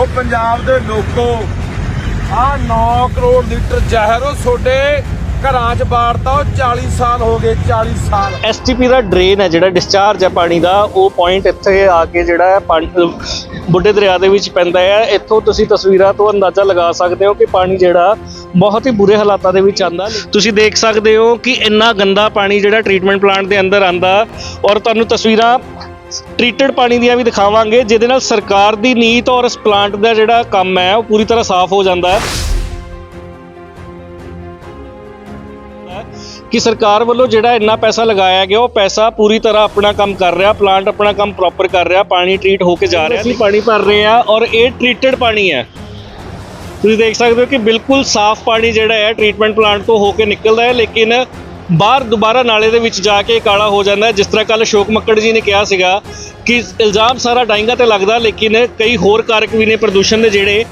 ਉਹ ਪੰਜਾਬ ਦੇ ਲੋਕੋ ਆ 9 ਕਰੋੜ ਲੀਟਰ ਜ਼ਹਿਰ ਉਹ ਤੁਹਾਡੇ ਘਰਾਂ 'ਚ ਬਾੜਤਾ ਉਹ 40 ਸਾਲ ਹੋ ਗਏ 40 ਸਾਲ। ਐਸਟੀਪੀ ਦਾ ਡਰੇਨ ਹੈ ਜਿਹੜਾ ਡਿਸਚਾਰਜ ਹੈ ਪਾਣੀ ਦਾ, ਉਹ ਪੁਆਇੰਟ ਇੱਥੇ ਆ ਕੇ ਜਿਹੜਾ ਹੈ ਪਾਣੀ ਬੁੱਢੇ ਦਰਿਆ ਦੇ ਵਿੱਚ ਪੈਂਦਾ ਹੈ। ਇੱਥੋਂ ਤੁਸੀਂ ਤਸਵੀਰਾਂ ਤੋਂ ਅੰਦਾਜ਼ਾ ਲਗਾ ਸਕਦੇ ਹੋ ਕਿ ਪਾਣੀ ਜਿਹੜਾ ਬਹੁਤ ਹੀ ਬੁਰੇ ਹਾਲਾਤਾਂ ਦੇ ਵਿੱਚ ਆਂਦਾ ਤੁਸੀਂ ਦੇਖ ਸਕਦੇ ਹੋ ਕਿ ਇੰਨਾ ਗੰਦਾ ਪਾਣੀ ਜਿਹੜਾ ਟ੍ਰੀਟਮੈਂਟ ਪਲਾਂਟ ਦੇ ਅੰਦਰ ਆਂਦਾ ਔਰ ਤੁਹਾਨੂੰ ਤਸਵੀਰਾਂ ਟ੍ਰੀਟਡ ਪਾਣੀ ਦੀਆਂ ਵੀ ਦਿਖਾਵਾਂਗੇ, ਜਿਹਦੇ ਨਾਲ ਸਰਕਾਰ ਦੀ ਨੀਤ ਔਰ ਇਸ ਪਲਾਂਟ ਦਾ ਜਿਹੜਾ ਕੰਮ ਹੈ, ਉਹ ਪੂਰੀ ਤਰ੍ਹਾਂ ਸਾਫ਼ ਹੋ ਜਾਂਦਾ ਹੈ। ਕਿ ਸਰਕਾਰ ਵੱਲੋਂ ਜਿਹੜਾ ਇੰਨਾ ਪੈਸਾ ਲਗਾਇਆ ਗਿਆ, ਉਹ ਪੈਸਾ ਪੂਰੀ ਤਰ੍ਹਾਂ ਆਪਣਾ ਕੰਮ ਕਰ ਰਿਹਾ ਪਲਾਂਟ ਆਪਣਾ ਕੰਮ ਪ੍ਰੋਪਰ ਕਰ ਰਿਹਾ, ਪਾਣੀ ਟ੍ਰੀਟ ਹੋ ਕੇ ਜਾ ਰਿਹਾ। ਅਸੀਂ ਪਾਣੀ ਭਰ ਰਹੇ ਆ ਔਰ ਇਹ ਟ੍ਰੀਟਡ ਪਾਣੀ ਹੈ। ਤੁਸੀਂ ਦੇਖ ਸਕਦੇ ਹੋ ਕਿ ਬਿਲਕੁਲ ਸਾਫ਼ ਪਾਣੀ ਜਿਹੜਾ ਹੈ ਟ੍ਰੀਟਮੈਂਟ ਪਲਾਂਟ ਤੋਂ ਹੋ ਕੇ ਨਿਕਲਦਾ ਹੈ, ਲੇਕਿਨ ਬਾਹਰ ਦੁਬਾਰਾ ਨਾਲੇ ਦੇ ਵਿੱਚ ਜਾ ਕੇ ਕਾਲਾ ਹੋ ਜਾਂਦਾ ਹੈ। ਜਿਸ ਤਰ੍ਹਾਂ ਕੱਲ ਅਸ਼ੋਕ ਮੱਕੜ ਜੀ ਨੇ ਕਿਹਾ ਸੀਗਾ ਕਿ ਇਲਜ਼ਾਮ ਸਾਰਾ ਡਾਈਂਗਾ ਤੇ ਲੱਗਦਾ, ਲੇਕਿਨ ਕਈ ਹੋਰ ਕਾਰਕ ਵੀ ਨੇ ਪ੍ਰਦੂਸ਼ਣ ਦੇ ਜਿਹੜੇ।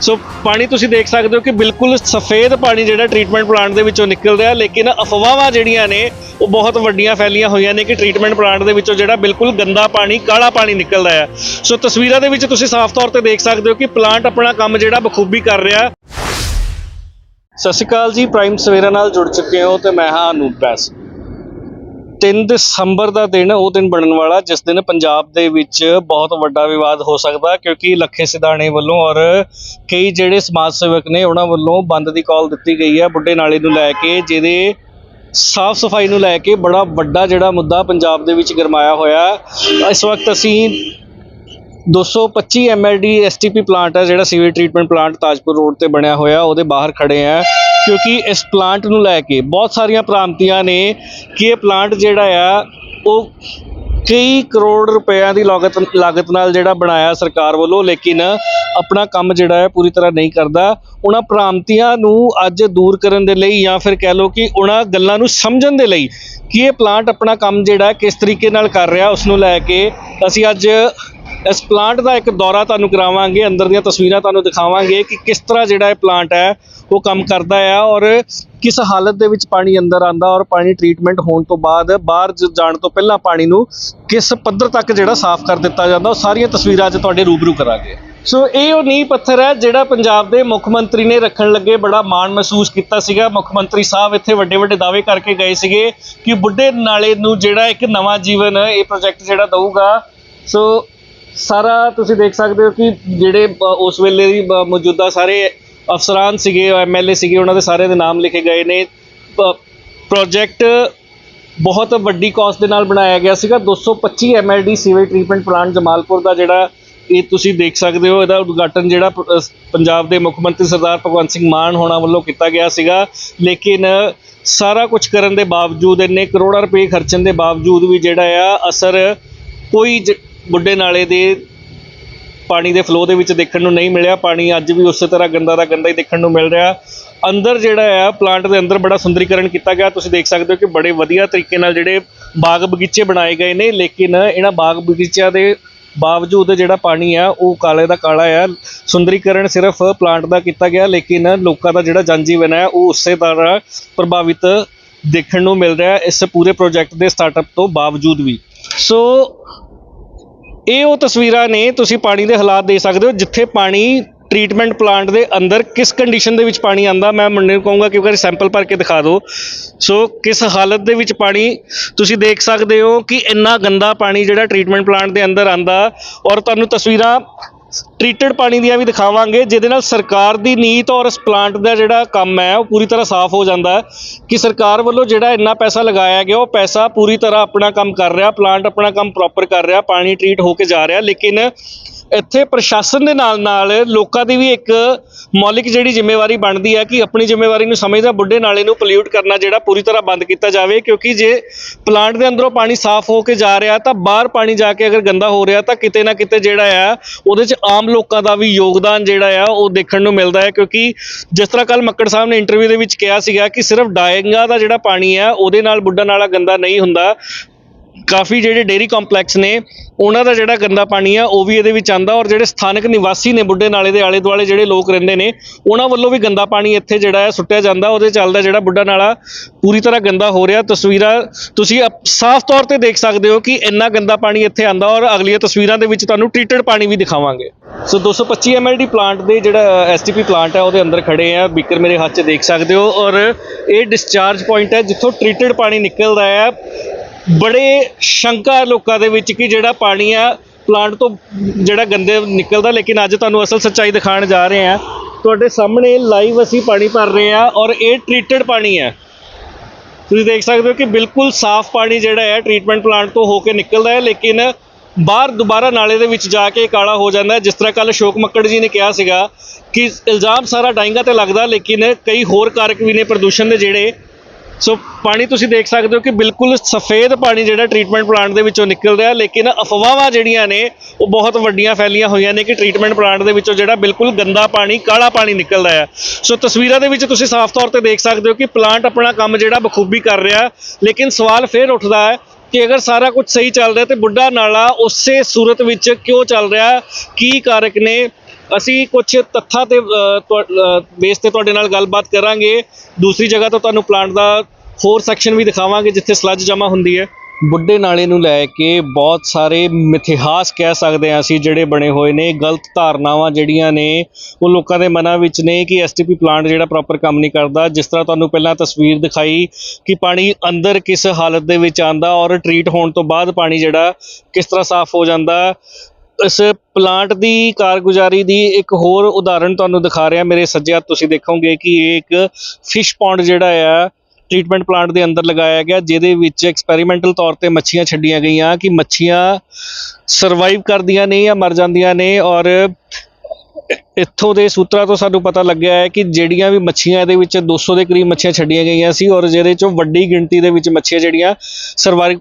ਸੋ ਪਾਣੀ ਤੁਸੀਂ ਦੇਖ ਸਕਦੇ ਹੋ ਕਿ ਬਿਲਕੁਲ ਸਫੇਦ ਪਾਣੀ ਜਿਹੜਾ ਟ੍ਰੀਟਮੈਂਟ ਪਲਾਂਟ ਦੇ ਵਿੱਚੋਂ ਨਿਕਲ ਰਿਹਾ ਲੇਕਿਨ ਅਫਵਾਹਾਂ ਜਿਹੜੀਆਂ ਨੇ, ਉਹ ਬਹੁਤ ਵੱਡੀਆਂ ਫੈਲੀਆਂ ਹੋਈਆਂ ਨੇ ਕਿ ਟ੍ਰੀਟਮੈਂਟ ਪਲਾਂਟ ਦੇ ਵਿੱਚੋਂ ਜਿਹੜਾ ਬਿਲਕੁਲ ਗੰਦਾ ਪਾਣੀ, ਕਾਲਾ ਪਾਣੀ ਨਿਕਲਦਾ ਹੈ। ਸੋ ਤਸਵੀਰਾਂ ਦੇ ਵਿੱਚ ਤੁਸੀਂ ਸਾਫ਼ ਤੌਰ ਤੇ ਦੇਖ ਸਕਦੇ ਹੋ ਕਿ ਪਲਾਂਟ ਆਪਣਾ ਕੰਮ ਜਿਹੜਾ ਬਖੂਬੀ ਕਰ ਰਿਹਾ। ਸਤਿ ਸ਼੍ਰੀ ਅਕਾਲ ਜੀ ਪ੍ਰਾਈਮ ਸਵੇਰਾ ਨਾਲ ਜੁੜ ਚੁੱਕੇ ਹੋ ਤੇ ਮੈਂ ਹਾਂ ਅਨੂਪ ਬੈਸ। 3 ਦਸੰਬਰ ਦਾ ਦਿਨ, ਉਹ ਦਿਨ ਬਣਨ ਵਾਲਾ, ਜਿਸ ਦਿਨ ਪੰਜਾਬ ਦੇ ਵਿੱਚ ਬਹੁਤ ਵੱਡਾ ਵਿਵਾਦ ਹੋ ਸਕਦਾ, ਕਿਉਂਕਿ ਲੱਖੇ ਸਿਧਾਣੇ ਵੱਲੋਂ ਔਰ ਕਈ ਜਿਹੜੇ ਸਮਾਜ ਸੇਵਕ ਨੇ, ਉਹਨਾਂ ਵੱਲੋਂ ਬੰਦ ਦੀ ਕਾਲ ਦਿੱਤੀ ਗਈ ਹੈ, ਬੁੱਢੇ ਨਾਲੇ ਨੂੰ ਲੈ ਕੇ, ਜਿਹਦੇ ਸਾਫ਼ ਸਫ਼ਾਈ ਨੂੰ ਲੈ ਕੇ ਬੜਾ ਵੱਡਾ ਜਿਹੜਾ ਮੁੱਦਾ ਪੰਜਾਬ ਦੇ ਵਿੱਚ ਗਰਮਾਇਆ ਹੋਇਆ। ਇਸ ਵਕਤ ਅਸੀਂ 225 ਐਮਐਲਡੀ ਐਸਟੀਪੀ ਪਲਾਂਟ ਹੈ, ਜਿਹੜਾ sewage treatment plant Tajpur road ਤੇ ਬਣਿਆ ਹੋਇਆ, ਉਹਦੇ ਬਾਹਰ ਖੜੇ ਆ ਕਿਉਂਕਿ ਇਸ ਪਲਾਂਟ ਨੂੰ ਲੈ ਕੇ ਬਹੁਤ ਸਾਰੀਆਂ ਭ੍ਰਾਂਤੀਆਂ ਨੇ ਕਿ ਇਹ ਪਲਾਂਟ ਜਿਹੜਾ ਆ, ਉਹ ਕਈ ਕਰੋੜ ਰੁਪਇਆਂ ਦੀ ਲਾਗਤ ਲਾਗਤ ਨਾਲ ਜਿਹੜਾ ਬਣਾਇਆ ਸਰਕਾਰ ਵੱਲੋਂ, ਲੇਕਿਨ ਆਪਣਾ ਕੰਮ ਜਿਹੜਾ ਹੈ, ਪੂਰੀ ਤਰ੍ਹਾਂ ਨਹੀਂ ਕਰਦਾ। ਉਹਨਾਂ ਭ੍ਰਾਂਤੀਆਂ ਨੂੰ ਅੱਜ ਦੂਰ ਕਰਨ ਦੇ ਲਈ ਜਾਂ ਫਿਰ ਕਹਿ ਲਓ ਕਿ ਉਹਨਾਂ ਗੱਲਾਂ ਨੂੰ ਸਮਝਣ ਦੇ ਲਈ ਕਿ ਇਹ ਪਲਾਂਟ ਆਪਣਾ ਕੰਮ ਜਿਹੜਾ ਕਿਸ ਤਰੀਕੇ ਨਾਲ ਕਰ ਰਿਹਾ ਉਸ ਨੂੰ ਲੈ ਕੇ ਅਸੀਂ ਅੱਜ ਇਸ ਪਲਾਂਟ ਦਾ ਇੱਕ ਦੌਰਾ ਤੁਹਾਨੂੰ ਕਰਾਵਾਂਗੇ, ਅੰਦਰ ਦੀਆਂ ਤਸਵੀਰਾਂ ਤੁਹਾਨੂੰ ਦਿਖਾਵਾਂਗੇ ਕਿ ਕਿਸ ਤਰ੍ਹਾਂ ਜਿਹੜਾ ਇਹ ਪਲਾਂਟ ਹੈ, ਉਹ ਕੰਮ ਕਰਦਾ ਆ ਔਰ ਕਿਸ ਹਾਲਤ ਦੇ ਵਿੱਚ ਪਾਣੀ ਅੰਦਰ ਆਂਦਾ ਔਰ ਪਾਣੀ ਟ੍ਰੀਟਮੈਂਟ ਹੋਣ ਤੋਂ ਬਾਅਦ ਬਾਹਰ ਜਾਣ ਤੋਂ ਪਹਿਲਾਂ ਪਾਣੀ ਨੂੰ ਕਿਸ ਪੱਧਰ ਤੱਕ ਜਿਹੜਾ ਸਾਫ਼ ਕਰ ਦਿੱਤਾ ਜਾਂਦਾ, ਉਹ ਸਾਰੀਆਂ ਤਸਵੀਰਾਂ ਅੱਜ ਤੁਹਾਡੇ ਰੂਬਰੂ ਕਰਾਂਗੇ। ਸੋ ਇਹ ਉਹ ਨੀਂਹ ਪੱਥਰ ਹੈ ਜਿਹੜਾ ਪੰਜਾਬ ਦੇ ਮੁੱਖ ਮੰਤਰੀ ਨੇ ਰੱਖਣ ਲੱਗੇ, ਬੜਾ ਮਾਣ ਮਹਿਸੂਸ ਕੀਤਾ ਸੀਗਾ। ਮੁੱਖ ਮੰਤਰੀ ਸਾਹਿਬ ਇੱਥੇ ਵੱਡੇ ਵੱਡੇ ਦਾਅਵੇ ਕਰਕੇ ਗਏ ਸੀਗੇ ਕਿ ਬੁੱਢੇ ਨਾਲੇ ਨੂੰ ਜਿਹੜਾ ਇੱਕ ਨਵਾਂ ਜੀਵਨ ਇਹ ਪ੍ਰੋਜੈਕਟ ਜਿਹੜਾ ਦਊਗਾ। ਸੋ ਸਾਰਾ ਤੁਸੀਂ ਦੇਖ ਸਕਦੇ ਹੋ ਕਿ ਜਿਹੜੇ ਉਸ ਵੇਲੇ ਦੀ ਮੌਜੂਦਾ ਸਾਰੇ ਅਫਸਰਾਨ ਸੀਗੇ ਐਮਐਲਏ ਸੀਗੇ, ਉਹਨਾਂ ਦੇ ਸਾਰੇ ਦੇ ਨਾਮ ਲਿਖੇ ਗਏ ਨੇ। ਪ੍ਰੋਜੈਕਟ ਬਹੁਤ ਵੱਡੀ ਕਾਸਟ ਦੇ ਨਾਲ ਬਣਾਇਆ ਗਿਆ ਸੀਗਾ। 225 MLD sewage treatment plant Jamalpur ਦਾ ਜਿਹੜਾ ਇਹ ਤੁਸੀਂ ਦੇਖ ਸਕਦੇ ਹੋ, ਇਹਦਾ ਉਦਘਾਟਨ ਜਿਹੜਾ ਪ- ਪੰਜਾਬ ਦੇ ਮੁੱਖ ਮੰਤਰੀ ਸਰਦਾਰ ਭਗਵੰਤ ਸਿੰਘ ਮਾਨ ਹੋਣਾ ਵੱਲੋਂ ਕੀਤਾ ਗਿਆ ਸੀਗਾ। ਲੇਕਿਨ ਸਾਰਾ ਕੁਝ ਕਰਨ ਦੇ ਬਾਵਜੂਦ, ਇੰਨੇ ਕਰੋੜਾਂ ਰੁਪਏ ਖਰਚਣ ਦੇ ਬਾਵਜੂਦ ਵੀ ਜਿਹੜਾ ਆ, ਅਸਰ ਕੋਈ ਜ- ਬੁੱਢੇ ਨਾਲੇ ਦੇ ਪਾਣੀ ਦੇ ਫਲੋ ਦੇ ਵਿੱਚ ਦੇਖਣ ਨੂੰ ਨਹੀਂ ਮਿਲਿਆ। ਪਾਣੀ ਅੱਜ ਵੀ ਉਸੇ ਤਰ੍ਹਾਂ ਗੰਦਾ ਦਾ ਗੰਦਾ ਹੀ ਦੇਖਣ ਨੂੰ ਮਿਲ ਰਿਹਾ। ਅੰਦਰ ਜਿਹੜਾ ਆ ਪਲਾਂਟ ਦੇ ਅੰਦਰ ਬੜਾ ਸੁੰਦਰੀਕਰਨ ਕੀਤਾ ਗਿਆ। ਤੁਸੀਂ ਦੇਖ ਸਕਦੇ ਹੋ ਕਿ ਬੜੇ ਵਧੀਆ ਤਰੀਕੇ ਨਾਲ ਜਿਹੜੇ ਬਾਗ ਬਗੀਚੇ ਬਣਾਏ ਗਏ ਨੇ, ਲੇਕਿਨ ਇਹਨਾਂ ਬਾਗ ਬਗੀਚਿਆਂ ਦੇ ਬਾਵਜੂਦ ਜਿਹੜਾ ਪਾਣੀ ਆ, ਉਹ ਕਾਲੇ ਦਾ ਕਾਲਾ ਆ। ਸੁੰਦਰੀਕਰਨ ਸਿਰਫ ਪਲਾਂਟ ਦਾ ਕੀਤਾ ਗਿਆ, ਲੇਕਿਨ ਲੋਕਾਂ ਦਾ ਜਿਹੜਾ ਜਨਜੀਵਨ ਹੈ ਉਹ ਉਸੇ ਤਰ੍ਹਾਂ ਪ੍ਰਭਾਵਿਤ ਦੇਖਣ ਨੂੰ ਮਿਲ ਰਿਹਾ ਇਸ ਪੂਰੇ ਪ੍ਰੋਜੈਕਟ ਦੇ ਸਟਾਰਟਅਪ ਤੋਂ ਬਾਵਜੂਦ ਵੀ। ਸੋ ਇਹ ਉਹ ਤਸਵੀਰਾਂ ਨੇ, ਤੁਸੀਂ ਪਾਣੀ ਦੇ ਹਾਲਾਤ ਦੇ ਸਕਦੇ ਹੋ, ਜਿੱਥੇ ਪਾਣੀ ਟ੍ਰੀਟਮੈਂਟ ਪਲਾਂਟ ਦੇ ਅੰਦਰ ਕਿਸ ਕੰਡੀਸ਼ਨ ਦੇ ਵਿੱਚ ਪਾਣੀ ਆਂਦਾ ਮੈਂ ਮੁੰਡੇ ਨੂੰ ਕਹੂੰਗਾ ਕਿ ਉਹ ਸੈਂਪਲ ਭਰ ਕੇ ਦਿਖਾ ਦਿਓ। ਸੋ ਕਿਸ ਹਾਲਤ ਦੇ ਵਿੱਚ ਪਾਣੀ, ਤੁਸੀਂ ਦੇਖ ਸਕਦੇ ਹੋ ਕਿ ਇੰਨਾ ਗੰਦਾ ਪਾਣੀ ਜਿਹੜਾ ਟ੍ਰੀਟਮੈਂਟ ਪਲਾਂਟ ਦੇ ਅੰਦਰ ਆਂਦਾ ਔਰ ਤੁਹਾਨੂੰ ਤਸਵੀਰਾਂ ਟ੍ਰੀਟਡ ਪਾਣੀ ਦੀਆਂ ਵੀ ਦਿਖਾਵਾਂਗੇ, ਜਿਹਦੇ ਨਾਲ ਸਰਕਾਰ ਦੀ ਨੀਤ ਔਰ ਇਸ ਪਲਾਂਟ ਦਾ ਜਿਹੜਾ ਕੰਮ ਹੈ, ਉਹ ਪੂਰੀ ਤਰ੍ਹਾਂ ਸਾਫ਼ ਹੋ ਜਾਂਦਾ ਹੈ ਕਿ ਸਰਕਾਰ ਵੱਲੋਂ ਜਿਹੜਾ ਇੰਨਾ ਪੈਸਾ ਲਗਾਇਆ ਗਿਆ, ਉਹ ਪੈਸਾ ਪੂਰੀ ਤਰ੍ਹਾਂ ਆਪਣਾ ਕੰਮ ਕਰ ਰਿਹਾ ਪਲਾਂਟ ਆਪਣਾ ਕੰਮ ਪ੍ਰੋਪਰ ਕਰ ਰਿਹਾ, ਪਾਣੀ ਟ੍ਰੀਟ ਹੋ ਕੇ ਜਾ ਰਿਹਾ, ਲੇਕਿਨ ਇੱਥੇ ਪ੍ਰਸ਼ਾਸਨ ਦੇ ਨਾਲ ਨਾਲ ਲੋਕਾਂ ਦੀ ਵੀ ਇੱਕ ਮੌਲਿਕ ਜਿਹੜੀ ਜ਼ਿੰਮੇਵਾਰੀ ਬਣਦੀ ਹੈ ਕਿ ਆਪਣੀ ਜ਼ਿੰਮੇਵਾਰੀ ਨੂੰ ਸਮਝਦਾ, ਬੁੱਢੇ ਨਾਲੇ ਨੂੰ ਪੋਲਿਊਟ ਕਰਨਾ ਜਿਹੜਾ ਪੂਰੀ ਤਰ੍ਹਾਂ ਬੰਦ ਕੀਤਾ ਜਾਵੇ, ਕਿਉਂਕਿ ਜੇ ਪਲਾਂਟ ਦੇ ਅੰਦਰੋਂ ਪਾਣੀ ਸਾਫ਼ ਹੋ ਕੇ ਜਾ ਰਿਹਾ, ਤਾਂ ਬਾਹਰ ਪਾਣੀ ਜਾ ਕੇ ਅਗਰ ਗੰਦਾ ਹੋ ਰਿਹਾ, ਤਾਂ ਕਿਤੇ ਨਾ ਕਿਤੇ ਜਿਹੜਾ ਆ, ਉਹਦੇ 'ਚ ਆਮ ਲੋਕਾਂ ਦਾ ਵੀ ਯੋਗਦਾਨ ਜਿਹੜਾ ਆ, ਉਹ ਦੇਖਣ ਨੂੰ ਮਿਲਦਾ ਹੈ। ਕਿਉਂਕਿ ਜਿਸ ਤਰ੍ਹਾਂ ਕੱਲ ਮੱਕੜ ਸਾਹਿਬ ਨੇ ਇੰਟਰਵਿਊ ਦੇ ਵਿੱਚ ਕਿਹਾ ਸੀਗਾ ਕਿ ਸਿਰਫ ਡਾਇੰਗਾ ਦਾ ਜਿਹੜਾ ਪਾਣੀ ਹੈ ਉਹਦੇ ਨਾਲ ਬੁੱਢਾ ਨਾਲਾ ਗੰਦਾ ਨਹੀਂ ਹੁੰਦਾ। ਕਾਫੀ ਜਿਹੜੇ ਡੇਰੀ ਕੰਪਲੈਕਸ ਨੇ ਉਹਨਾਂ ਦਾ ਜਿਹੜਾ ਗੰਦਾ ਪਾਣੀ ਆ, ਉਹ ਵੀ ਇਹਦੇ ਵਿੱਚ ਆਂਦਾ ਔਰ ਜਿਹੜੇ ਸਥਾਨਕ ਨਿਵਾਸੀ ਨੇ ਬੁੱਢੇ ਨਾਲੇ ਦੇ ਆਲੇ ਦੁਆਲੇ ਜਿਹੜੇ ਲੋਕ ਰਹਿੰਦੇ ਨੇ, ਉਹਨਾਂ ਵੱਲੋਂ ਵੀ ਗੰਦਾ ਪਾਣੀ ਇੱਥੇ ਜਿਹੜਾ ਹੈ ਸੁੱਟਿਆ ਜਾਂਦਾ, ਉਹਦੇ ਚੱਲਦਾ ਜਿਹੜਾ ਬੁੱਢਾ ਨਾਲਾ ਪੂਰੀ ਤਰ੍ਹਾਂ ਗੰਦਾ ਹੋ ਰਿਹਾ। ਤਸਵੀਰਾਂ ਤੁਸੀਂ ਅਪ- ਸਾਫ਼ ਤੌਰ ਤੇ ਦੇਖ ਸਕਦੇ ਹੋ ਕਿ ਇੰਨਾ ਗੰਦਾ ਪਾਣੀ ਇੱਥੇ ਆਂਦਾ ਔਰ ਅਗਲੀਆਂ ਤਸਵੀਰਾਂ ਦੇ ਵਿੱਚ ਤੁਹਾਨੂੰ ਟ੍ਰੀਟਡ ਪਾਣੀ ਵੀ ਦਿਖਾਵਾਂਗੇ। ਸੋ 225 ਐਮਐਲਡੀ ਪਲਾਂਟ ਦੇ ਜਿਹੜਾ ਐਸਟੀਪੀ ਪਲਾਂਟ ਹੈ, ਉਹਦੇ ਅੰਦਰ ਖੜੇ ਆ। ਬੀਕਰ ਮੇਰੇ ਹੱਥ 'ਚ ਦੇਖ ਸਕਦੇ ਹੋ ਔਰ ਇਹ ਡਿਸਚਾਰਜ ਪੁਆਇੰਟ ਹੈ, ਜਿੱਥੋਂ ਟ੍ਰੀਟਡ ਪਾਣੀ ਨਿਕਲਦਾ ਹੈ। ਬੜੇ ਸ਼ੰਕਾ ਹੈ ਲੋਕਾਂ ਦੇ ਵਿੱਚ ਕਿ ਜਿਹੜਾ ਪਾਣੀ ਆ ਪਲਾਂਟ ਤੋਂ ਜਿਹੜਾ ਗੰਦੇ ਨਿਕਲਦਾ, ਲੇਕਿਨ ਅੱਜ ਤੁਹਾਨੂੰ ਅਸਲ ਸੱਚਾਈ ਦਿਖਾਉਣ ਜਾ ਰਹੇ ਹਾਂ। ਤੁਹਾਡੇ ਸਾਹਮਣੇ ਲਾਈਵ ਅਸੀਂ ਪਾਣੀ ਭਰ ਰਹੇ ਹਾਂ ਔਰ ਇਹ ਟ੍ਰੀਟਡ ਪਾਣੀ ਹੈ। ਤੁਸੀਂ ਦੇਖ ਸਕਦੇ ਹੋ ਕਿ ਬਿਲਕੁਲ ਸਾਫ਼ ਪਾਣੀ ਜਿਹੜਾ ਹੈ ਟ੍ਰੀਟਮੈਂਟ ਪਲਾਂਟ ਤੋਂ ਹੋ ਕੇ ਨਿਕਲਦਾ ਹੈ, ਲੇਕਿਨ ਬਾਹਰ ਦੁਬਾਰਾ ਨਾਲੇ ਦੇ ਵਿੱਚ ਜਾ ਕੇ ਕਾਲਾ ਹੋ ਜਾਂਦਾ ਹੈ। ਜਿਸ ਤਰ੍ਹਾਂ ਕੱਲ ਅਸ਼ੋਕ ਮੱਕੜ ਜੀ ਨੇ ਕਿਹਾ ਸੀਗਾ ਕਿ ਇਲਜ਼ਾਮ ਸਾਰਾ ਡਾਈਂਗਾ ਤੇ ਲੱਗਦਾ, ਲੇਕਿਨ ਕਈ ਹੋਰ ਕਾਰਕ ਵੀ ਨੇ ਪ੍ਰਦੂਸ਼ਣ ਦੇ ਜਿਹੜੇ ਸੋ ਪਾਣੀ ਤੁਸੀਂ ਦੇਖ ਸਕਦੇ ਹੋ ਕਿ ਬਿਲਕੁਲ ਸਫੇਦ ਪਾਣੀ ਜਿਹੜਾ ਟ੍ਰੀਟਮੈਂਟ ਪਲਾਂਟ ਦੇ ਵਿੱਚੋਂ ਨਿਕਲ ਰਿਹਾ, ਲੇਕਿਨ ਅਫਵਾਹਾਂ ਜਿਹੜੀਆਂ ਨੇ, ਉਹ ਬਹੁਤ ਵੱਡੀਆਂ ਫੈਲੀਆਂ ਹੋਈਆਂ ਨੇ ਕਿ ਟ੍ਰੀਟਮੈਂਟ ਪਲਾਂਟ ਦੇ ਵਿੱਚੋਂ ਜਿਹੜਾ ਬਿਲਕੁਲ ਗੰਦਾ ਪਾਣੀ, ਕਾਲਾ ਪਾਣੀ ਨਿਕਲਦਾ ਹੈ। ਸੋ ਤਸਵੀਰਾਂ ਦੇ ਵਿੱਚ ਤੁਸੀਂ ਸਾਫ਼ ਤੌਰ ਤੇ ਦੇਖ ਸਕਦੇ ਹੋ ਕਿ ਪਲਾਂਟ ਆਪਣਾ ਕੰਮ ਜਿਹੜਾ ਬਖੂਬੀ ਕਰ ਰਿਹਾ, ਲੇਕਿਨ ਸਵਾਲ ਫੇਰ ਉੱਠਦਾ ਹੈ ਕਿ ਅਗਰ ਸਾਰਾ ਕੁਝ ਸਹੀ ਚੱਲ ਰਿਹਾ ਤੇ ਬੁੱਢਾ ਨਾਲਾ ਉਸੇ ਸੂਰਤ ਵਿੱਚ ਕਿਉਂ ਚੱਲ ਰਿਹਾ, ਕੀ ਕਾਰਕ ਨੇ ਅਸੀਂ ਕੁਝ ਤੱਥਾਂ ਤੇ ਬੇਸ ਤੇ ਤੁਹਾਡੇ ਨਾਲ ਗੱਲਬਾਤ ਕਰਾਂਗੇ। ਦੂਸਰੀ ਜਗ੍ਹਾ ਤੋਂ ਤੁਹਾਨੂੰ ਪਲਾਂਟ ਦਾ ਹੋਰ ਸੈਕਸ਼ਨ ਵੀ ਦਿਖਾਵਾਂਗੇ, ਜਿੱਥੇ ਸਲੱਜ ਜਮ੍ਹਾਂ ਹੁੰਦੀ ਹੈ। ਬੁੱਢੇ ਨਾਲੇ ਨੂੰ ਲੈ ਕੇ ਬਹੁਤ ਸਾਰੇ ਮਿਥਿਹਾਸ ਕਹਿ ਸਕਦੇ ਹਾਂ ਅਸੀਂ, ਜਿਹੜੇ ਬਣੇ ਹੋਏ ਨੇ। ਗਲਤ ਧਾਰਨਾਵਾਂ ਜਿਹੜੀਆਂ ਨੇ, ਉਹ ਲੋਕਾਂ ਦੇ ਮਨਾਂ ਵਿੱਚ ਨੇ ਕਿ ਐਸਟੀਪੀ ਪਲਾਂਟ ਜਿਹੜਾ ਪ੍ਰੋਪਰ ਕੰਮ ਨਹੀਂ ਕਰਦਾ। ਜਿਸ ਤਰ੍ਹਾਂ ਤੁਹਾਨੂੰ ਪਹਿਲਾਂ ਤਸਵੀਰ ਦਿਖਾਈ ਕਿ ਪਾਣੀ ਅੰਦਰ ਕਿਸ ਹਾਲਤ ਦੇ ਵਿੱਚ ਆਂਦਾ ਔਰ ਟਰੀਟ ਹੋਣ ਤੋਂ ਬਾਅਦ ਪਾਣੀ ਜਿਹੜਾ ਕਿਸ ਤਰ੍ਹਾਂ ਸਾਫ਼ ਹੋ ਜਾਂਦਾ। ਇਸ ਪਲਾਂਟ ਦੀ ਕਾਰਗੁਜ਼ਾਰੀ ਦੀ ਇੱਕ ਹੋਰ ਉਦਾਹਰਣ ਤੁਹਾਨੂੰ ਦਿਖਾ ਰਿਹਾ ਮੇਰੇ ਸੱਜੇ ਹੱਥ ਤੁਸੀਂ ਦੇਖੋਗੇ ਕਿ ਇਹ ਇੱਕ ਫਿਸ਼ ਪੌਂਡ ਜਿਹੜਾ ਆ ਟ੍ਰੀਟਮੈਂਟ ਪਲਾਂਟ ਦੇ ਅੰਦਰ ਲਗਾਇਆ ਗਿਆ, ਜਿਹਦੇ ਵਿੱਚ ਐਕਸਪੈਰੀਮੈਂਟਲ ਤੌਰ ਤੇ ਮੱਛੀਆਂ ਛੱਡੀਆਂ ਗਈਆਂ ਕਿ ਮੱਛੀਆਂ ਸਰਵਾਈਵ ਕਰਦੀਆਂ ਨੇ ਜਾਂ ਮਰ ਜਾਂਦੀਆਂ ਨੇ ਔਰ ਇੱਥੋਂ ਦੇ ਸੂਤਰਾਂ ਤੋਂ ਸਾਨੂੰ ਪਤਾ ਲੱਗਿਆ ਹੈ ਕਿ ਜਿਹੜੀਆਂ ਵੀ ਮੱਛੀਆਂ ਇਹਦੇ ਵਿੱਚ 200 ਦੇ ਕਰੀਬ ਮੱਛੀਆਂ ਛੱਡੀਆਂ ਗਈਆਂ ਸੀ ਔਰ ਜਿਹਦੇ ਚੋਂ ਵੱਡੀ ਗਿਣਤੀ ਦੇ ਵਿੱਚ ਮੱਛੀਆਂ ਜਿਹੜੀਆਂ ਸਰਵਾਈਵ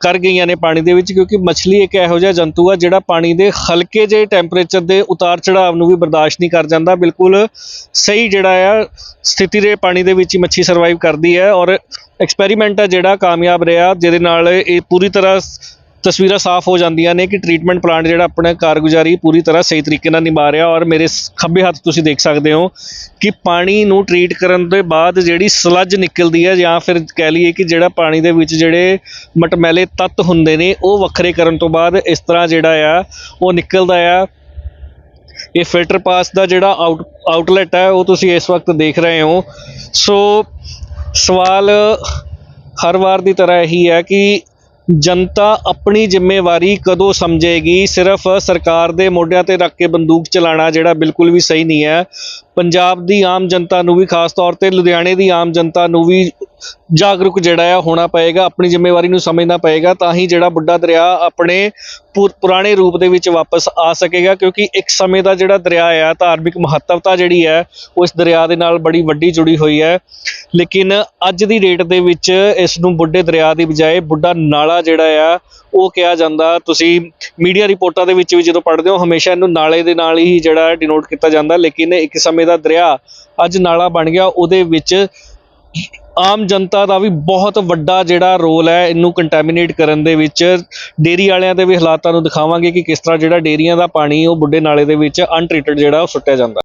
ਕਰ ਗਈਆਂ ਨੇ ਪਾਣੀ ਦੇ ਵਿੱਚ, ਕਿਉਂਕਿ ਮੱਛਲੀ ਇੱਕ ਇਹੋ ਜਿਹਾ ਜੰਤੂ ਆ ਜਿਹੜਾ ਪਾਣੀ ਦੇ ਹਲਕੇ ਜਿਹੇ ਟੈਂਪਰੇਚਰ ਦੇ ਉਤਾਰ ਚੜਾਵ ਨੂੰ ਵੀ ਬਰਦਾਸ਼ਤ ਨਹੀਂ ਕਰ ਜਾਂਦਾ। ਬਿਲਕੁਲ ਸਹੀ ਜਿਹੜਾ ਆ, ਸਥਿਤੀ ਦੇ ਪਾਣੀ ਦੇ ਵਿੱਚ ਹੀ ਮੱਛੀ ਸਰਵਾਈਵ ਕਰਦੀ ਹੈ ਔਰ ਐਕਸਪੈਰੀਮੈਂਟ ਆ ਜਿਹੜਾ ਕਾਮਯਾਬ ਰਿਹਾ, ਜਿਹਦੇ ਨਾਲ ਇਹ ਪੂਰੀ ਤਰ੍ਹਾਂ ਤਸਵੀਰਾਂ ਸਾਫ਼ ਹੋ ਜਾਂਦੀਆਂ ਨੇ ਕਿ ਟ੍ਰੀਟਮੈਂਟ ਪਲਾਂਟ ਜਿਹੜਾ ਆਪਣਾ ਕਾਰਗੁਜ਼ਾਰੀ ਪੂਰੀ ਤਰ੍ਹਾਂ ਸਹੀ ਤਰੀਕੇ ਨਾਲ ਨਿਭਾ ਰਿਹਾ ਔਰ ਮੇਰੇ ਖੱਬੇ ਹੱਥ ਤੁਸੀਂ ਦੇਖ ਸਕਦੇ ਹੋ ਕਿ ਪਾਣੀ ਨੂੰ ਟਰੀਟ ਕਰਨ ਦੇ ਬਾਅਦ ਜਿਹੜੀ ਸਲੱਜ ਨਿਕਲਦੀ ਹੈ ਜਾਂ ਫਿਰ ਕਹਿ ਲਈਏ ਕਿ ਜਿਹੜਾ ਪਾਣੀ ਦੇ ਵਿੱਚ ਜਿਹੜੇ ਮਟਮੈਲੇ ਤੱਤ ਹੁੰਦੇ ਨੇ, ਉਹ ਵੱਖਰੇ ਕਰਨ ਤੋਂ ਬਾਅਦ ਇਸ ਤਰ੍ਹਾਂ ਜਿਹੜਾ ਆ, ਉਹ ਨਿਕਲਦਾ ਆ। ਇਹ ਫਿਲਟਰ ਪਾਸ ਦਾ ਜਿਹੜਾ ਆਊਟ ਆਊਟਲੈਟ ਹੈ, ਉਹ ਤੁਸੀਂ ਇਸ ਵਕਤ ਦੇਖ ਰਹੇ ਹੋ। ਸੋ ਸਵਾਲ ਹਰ ਵਾਰ ਦੀ ਤਰ੍ਹਾਂ ਇਹੀ ਹੈ ਕਿ ਜਨਤਾ ਆਪਣੀ ਜ਼ਿੰਮੇਵਾਰੀ ਕਦੋਂ ਸਮਝੇਗੀ? ਸਿਰਫ ਸਰਕਾਰ ਦੇ ਮੋਢਿਆਂ ਤੇ ਰੱਖ ਕੇ ਬੰਦੂਕ ਚਲਾਣਾ ਜਿਹੜਾ ਬਿਲਕੁਲ ਵੀ ਸਹੀ ਨਹੀਂ ਹੈ। ਪੰਜਾਬ ਦੀ ਆਮ ਜਨਤਾ ਨੂੰ ਵੀ, ਖਾਸ ਤੌਰ ਤੇ ਲੁਧਿਆਣੇ ਦੀ ਆਮ ਜਨਤਾ ਨੂੰ ਵੀ ਜਾਗਰੂਕ ਜਿਹੜਾ ਆ ਹੋਣਾ ਪਏਗਾ, ਆਪਣੀ ਜ਼ਿੰਮੇਵਾਰੀ ਨੂੰ ਸਮਝਣਾ ਪਏਗਾ, ਤਾਂ ਹੀ ਜਿਹੜਾ ਬੁੱਢਾ ਦਰਿਆ ਆਪਣੇ ਪੁਰਾਣੇ ਰੂਪ ਦੇ ਵਿੱਚ ਵਾਪਸ ਆ ਸਕੇਗਾ, ਕਿਉਂਕਿ ਇੱਕ ਸਮੇਂ ਦਾ ਜਿਹੜਾ ਦਰਿਆ ਆ, ਧਾਰਮਿਕ ਮਹੱਤਵਤਾ ਜਿਹੜੀ ਹੈ ਉਹ ਇਸ ਦਰਿਆ ਦੇ ਨਾਲ ਬੜੀ ਵੱਡੀ ਜੁੜੀ ਹੋਈ ਹੈ। ਲੇਕਿਨ ਅੱਜ ਦੀ ਡੇਟ ਦੇ ਵਿੱਚ ਇਸ ਨੂੰ ਬੁੱਢੇ ਦਰਿਆ ਦੀ ਬਜਾਏ ਬੁੱਢਾ ਨਾਲਾ ਜਿਹੜਾ ਆ, ਉਹ ਕਿਹਾ ਜਾਂਦਾ। ਤੁਸੀਂ ਮੀਡੀਆ ਰਿਪੋਰਟਾਂ ਦੇ ਵਿੱਚ ਵੀ ਜਦੋਂ ਪੜ੍ਹਦੇ ਹੋ, ਹਮੇਸ਼ਾ ਇਹਨੂੰ ਨਾਲੇ ਦੇ ਨਾਲ ਹੀ ਜਿਹੜਾ ਡਿਨੋਟ ਕੀਤਾ ਜਾਂਦਾ। ਲੇਕਿਨ ਇੱਕ ਸਮੇਂ ਦਾ ਦਰਿਆ ਅੱਜ ਨਾਲਾ ਬਣ ਗਿਆ, ਉਹਦੇ ਵਿੱਚ ਆਮ ਜਨਤਾ ਦਾ ਵੀ ਬਹੁਤ ਵੱਡਾ ਜਿਹੜਾ ਰੋਲ ਹੈ ਇਹਨੂੰ ਕੰਟੈਮੀਨੇਟ ਕਰਨ ਦੇ ਵਿੱਚ। ਡੇਰੀ ਵਾਲਿਆਂ ਦੇ ਵੀ ਹਾਲਾਤਾਂ ਨੂੰ ਦਿਖਾਵਾਂਗੇ ਕਿ ਕਿਸ ਤਰ੍ਹਾਂ ਜਿਹੜਾ ਡੇਰੀਆਂ ਦਾ ਪਾਣੀ ਉਹ ਬੁੱਢੇ ਨਾਲੇ ਦੇ ਵਿੱਚ ਅਨਟ੍ਰੀਟਡ ਜਿਹੜਾ ਉਹ ਸੁੱਟਿਆ ਜਾਂਦਾ।